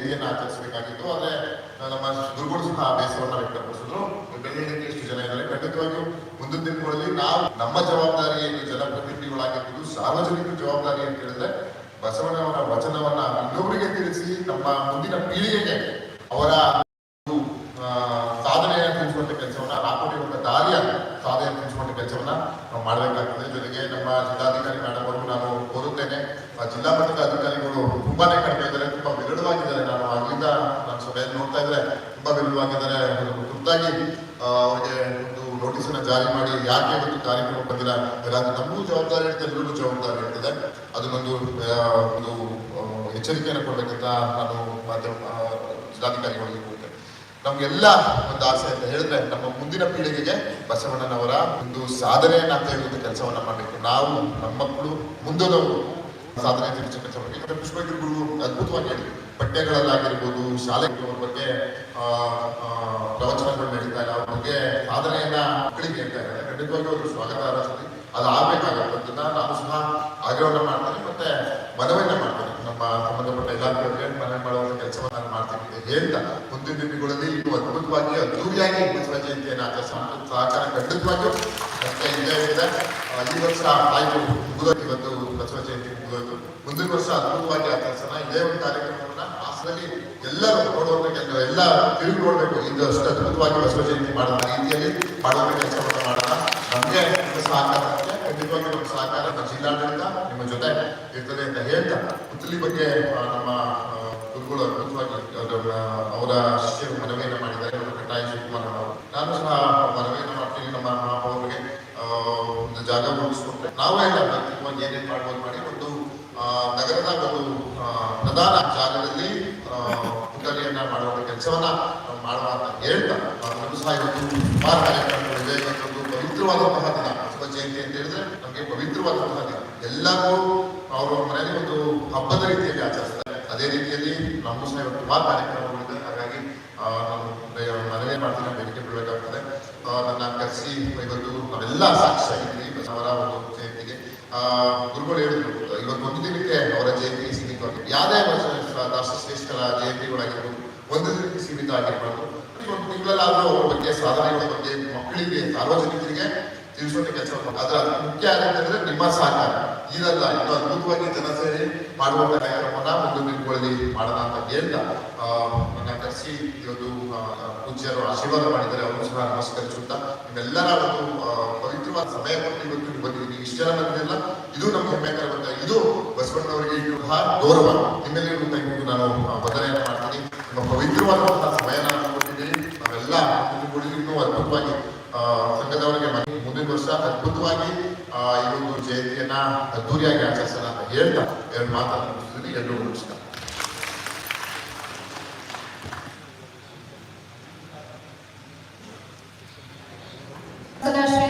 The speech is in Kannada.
ಜಯಂತಿಯನ್ನು ಆಚರಿಸಬೇಕಾಗಿತ್ತು ಆದರೆ ನಮ್ಮ ಗುರುಗಳು ಸಹ ಬೇಸರವನ್ನು ವ್ಯಕ್ತಪಡಿಸಿದ್ರು ಬೆಂಗಳೂರಿನಲ್ಲಿ ಎಷ್ಟು ಜನ ಇದ್ದಾರೆ. ಖಂಡಿತವಾಗಿಯೂ ದಿನಗಳಲ್ಲಿ ನಾವು ನಮ್ಮ ಜವಾಬ್ದಾರಿ ಏನು, ಜನಪ್ರತಿನಿಧಿಗಳಾಗಿರ್ಬೋದು ಸಾರ್ವಜನಿಕ ಜವಾಬ್ದಾರಿ ಅಂತ ಹೇಳಿದ್ರೆ ಬಸವಣ್ಣವರ ವಚನವನ್ನ ಇನ್ನೊಬ್ಬರಿಗೆ ತಿಳಿಸಿ ನಮ್ಮ ಮುಂದಿನ ಪೀಳಿಗೆಗೆ ಅವರ ಸಾಧನೆಯನ್ನು ತಿಳಿಸುವಂತ ಕೆಲಸವನ್ನ ಹಾಕೊಂಡಿರುವಂತ ದಾರಿಯ ಸಾಧನೆ ತಿಳಿಸುವಂತ ಕೆಲಸವನ್ನ ನಾವು ಮಾಡಬೇಕಾಗ್ತದೆ. ಜೊತೆಗೆ ನಮ್ಮ ಜಿಲ್ಲಾಧಿಕಾರಿ ಸಭೆಯಲ್ಲಿ ನೋಡ್ತಾ ಇದ್ರೆ ತುಂಬಾ ವಿಲುವಾಗಿದ್ದಾರೆ ತುರ್ತಾಗಿ ಅವರಿಗೆ ಒಂದು ನೋಟಿಸ್ ಅನ್ನ ಜಾರಿ ಮಾಡಿ ಯಾಕೆ ಇವತ್ತು ಕಾರ್ಯಕ್ರಮ ಬಂದಿಲ್ಲ? ಯಾಕಂದ್ರೆ ನಮಗೂ ಜವಾಬ್ದಾರಿ ಇರುತ್ತೆ ಎಲ್ಲರಿಗೂ ಜವಾಬ್ದಾರಿ ಇರ್ತದೆ ಅದನ್ನೊಂದು ಒಂದು ಎಚ್ಚರಿಕೆಯನ್ನು ಕೊಡಬೇಕಂತ ನಾನು ಮಾಧ್ಯಮ ಜಿಲ್ಲಾಧಿಕಾರಿಗಳಿಗೆ ಕೊಡ್ತೇನೆ ನಮ್ಗೆಲ್ಲ ಒಂದು ಆಸೆ ಅಂತ ಹೇಳಿದ್ರೆ ನಮ್ಮ ಮುಂದಿನ ಪೀಳಿಗೆಗೆ ಬಸವಣ್ಣನವರ ಒಂದು ಸಾಧನೆಯನ್ನ ಅಂತ ಹೇಳುವಂಥ ಕೆಲಸವನ್ನ ಮಾಡಬೇಕು. ನಾವು ನಮ್ಮ ಮಕ್ಕಳು ಮುಂದೋದವರು. ಸಾಧನೆ ಮತ್ತೆ ಪುಷ್ಪಗಿರಿಗಳು ಅದ್ಭುತವಾಗಿ ಹೇಳಿದ್ರು ಪಠ್ಯಗಳಲ್ಲಾಗಿರ್ಬೋದು ಶಾಲೆಗಳ ಬಗ್ಗೆ ಆ, ಆ, ಪ್ರವಚನಗಳು ನಡೀತಾ ಅವ್ರ ಬಗ್ಗೆ ಸಾಧನೆಯನ್ನ ಮಕ್ಕಳಿಗೆ ಹೇಳ್ತಾ ಇದ್ದಾರೆ. ಖಂಡಿತವಾಗಿ ಅವರು ಸ್ವಾಗತಾರ್ಹ ಸುದ್ದಿ ಅದು ಆಗ್ಬೇಕಾಗತ್ತದನ್ನ ನಾನು ಸಹ ಆಗ್ರಹವನ್ನು ಮಾಡ್ತೇನೆ. ಮತ್ತೆ ಮನವಿಯನ್ನ ಮಾಡ್ತೇನೆ. ನಮ್ಮ ಸಂಬಂಧಪಟ್ಟ ಇಲಾಖೆಯವರಿಗೆ ಮನವಿ ಮಾಡುವಂತ ಕೆಲಸವನ್ನು ನಾನು ಮಾಡ್ತೀನಿ ಹೇಳ್ತಾ ಮುಂದಿನ ದಿನಗಳಲ್ಲಿ ಇದು ಅದ್ಭುತವಾಗಿ ಅದ್ದೂರಿಯಾಗಿ ಬಸವ ಜಯಂತಿಯನ್ನು ಆಚರಿಸೋಣ ಸಹಕಾರ ಖಂಡಿತವಾಗಿಯೂ ಮತ್ತೆ ಇದೇ. ಈ ವರ್ಷ ಆಯ್ತು. ಇವತ್ತು ಬಸವ ಜಯಂತಿ ಮುಂದಿನ ವರ್ಷ ಅದ್ಭುತವಾಗಿ ಆಚರಿಸೋಣ ಇದೇ ಒಂದು ಕಾರ್ಯಕ್ರಮವನ್ನ ಹಾಸನಲ್ಲಿ ಎಲ್ಲರೂ ನೋಡುವಂತ ಎಲ್ಲ ತಿರುಗಿ ಇದು ಅಷ್ಟು ಅದ್ಭುತವಾಗಿ ಬಸವ ಜಯಂತಿ ಮಾಡೋಣ ರೀತಿಯಲ್ಲಿ ಮಾಡುವಂತ ಕೆಲಸವನ್ನು ಮಾಡೋಣ. ನಮಗೆ ಸಹಕಾರ. ಖಂಡಿತವಾಗಿ ನಮ್ಮ ಸಹಕಾರ ನಮ್ಮ ಜಿಲ್ಲಾಡಳಿತ ನಿಮ್ಮ ಜೊತೆ ಇರ್ತದೆ ಅಂತ ಹೇಳ್ತಾ ಪುತ್ಲಿ ಬಗ್ಗೆ ನಮ್ಮ ಗುರುಗಳು ಅದ್ಭುತವಾಗಿ ಅವರ ಶಿಷ್ಯರು ಮನವಿಯನ್ನು ಮಾಡಿದ್ದಾರೆ. ನಮ್ಮ ಕಟ್ಟಾಯ ಶಿವಕುಮಾರ್ ಅವರು. ನಾನು ಸಹ ಮನವಿಯನ್ನು ಮಾಡ್ತೀನಿ. ನಮ್ಮ ಮಹಾಪೌರಿಗೆ ಒಂದು ಜಾಗ ಮುಗಿಸ್ಕೊಂಡ್ರೆ ನಾವೇ ಎಲ್ಲ ಏನೇನು ಮಾಡ್ಬೋದು ಮಾಡಿ ಒಂದು ನಗರದ ಒಂದು ಪ್ರಧಾನ ಜಾಗದಲ್ಲಿ ಪುಟಲಿಯನ್ನ ಮಾಡುವಂತ ಕೆಲಸವನ್ನ ಮಾಡುವ ಅಂತ ಹೇಳ್ತಾ ನಮ್ಮ ಸಹ ಇವತ್ತು ಸುಮಾರು ಕಾರ್ಯಕ್ರಮಗಳಿದೆ ಇವತ್ತೊಂದು ಪವಿತ್ರವಾದಂತಹ ದಿನ ಜಯಂತಿ ಅಂತ ಹೇಳಿದ್ರೆ ನಮಗೆ ಪವಿತ್ರವಾದಂತಹ ದಿನ. ಎಲ್ಲರೂ ಅವರ ಮನೆಯಲ್ಲಿ ಒಂದು ಹಬ್ಬದ ರೀತಿಯಲ್ಲಿ ಆಚರಿಸ್ತಾರೆ. ಅದೇ ರೀತಿಯಲ್ಲಿ ನಮ್ಮ ಸಹ ಇವತ್ತು ಸುಮಾರು ಕಾರ್ಯಕ್ರಮಗಳಿದೆ ಹಾಗಾಗಿ ನಾನು ಮನವಿ ಮಾಡ್ತೀನಿ ಬೇಡಿಕೆ ಬಿಡಬೇಕಾಗ್ತದೆ ನನ್ನ ಕರೆಸಿ ಇವತ್ತು ನಾವೆಲ್ಲ ಸಾಕ್ಷಿಯಾಗಿದ್ದೀವಿ ಅವರ ಒಂದು ಜಯಂತಿಗೆ ಆ, ಗುರುಗಳು ಹೇಳಿದ್ರು ಇವತ್ತು ಒಂದು ದಿನಕ್ಕೆ ಅವರ ಜಯಂತಿ ಸೀಮಿತವಾಗಿದೆ ಯಾವುದೇ ರಾಷ್ಟ್ರ ಶ್ರೇಷ್ಠರ ಜಯಂತಿಗಳಾಗಿರ್ಬೋದು ಒಂದು ದಿನಕ್ಕೆ ಸೀಮಿತ ಆಗಿರ್ಬಾರ್ದು ಒಂದು ತಿಂಗಳಲ್ಲಾದ್ರೂ ಅವರ ಬಗ್ಗೆ ಸಾಧನೆಗಳ ಬಗ್ಗೆ ಮಕ್ಕಳಿಗೆ, ಸಾರ್ವಜನಿಕರಿಗೆ ತಿಳಿಸೋದಕ್ಕೆ ಕೆಲಸ ಅದರ ಮುಖ್ಯ ಆಗಂತಂದ್ರೆ ನಿಮ್ಮ ಸಹಕಾರ. ಇದಲ್ಲ, ಇನ್ನು ಅದ್ಭುತವಾಗಿ ಜನ ಸೇರಿ ಮಾಡುವಂತ ಕಾರ್ಯಕ್ರಮನ ಒಂದು ದಿನಗಳಲ್ಲಿ ಮಾಡೋಣ ಅಂತ ನನ್ನ ಕರೆಸಿ ಇವತ್ತು ಪೂಜ್ಯರು ಆಶೀರ್ವಾದ ಮಾಡಿದ್ದಾರೆ. ಅವರು ಸಹ ನಮಸ್ಕರಿಸುತ್ತಾ ನಿಮ್ಮೆಲ್ಲರ ಒಂದು ಪವಿತ್ರವಾದ ಸಮಯ ಕೊಟ್ಟು ಇವತ್ತು ಬಂದಿದ್ದೀನಿ ಇಷ್ಟು ಜನ ಬಂದಿಲ್ಲ ಇದು ನಮ್ಮ ಹೆಮ್ಮೆ ಕರವಂತ ಇದು ಬಸವಣ್ಣವರಿಗೆ ಇರುವ ಗೌರವ. ನಿಮ್ಮೆಲ್ಲರಿಗೂ ಇವತ್ತು ನಾನು ಬದಲಾವಣೆ ಮಾಡ್ತೀನಿ. ನಮ್ಮ ಪವಿತ್ರವಾದಂತಹ ಸಮಯ ನಾನು ಕೊಟ್ಟಿದ್ದೀನಿ. ನಾವೆಲ್ಲ ಇನ್ನೂ ಅದ್ಭುತವಾಗಿ ಸಂಘದವರಿಗೆ ಮುಂದಿನ ವರ್ಷ ಅದ್ಭುತವಾಗಿ ಈ ಒಂದು ಜಯಂತಿಯನ್ನ ಅದ್ದೂರಿಯಾಗಿ ಆಚರಿಸೋಣ ಅಂತ ಹೇಳ್ತಾ ಎರಡು ಮಾತನ್ನು ಎಲ್ಲರೂ ನಮಸ್ಕಾರ.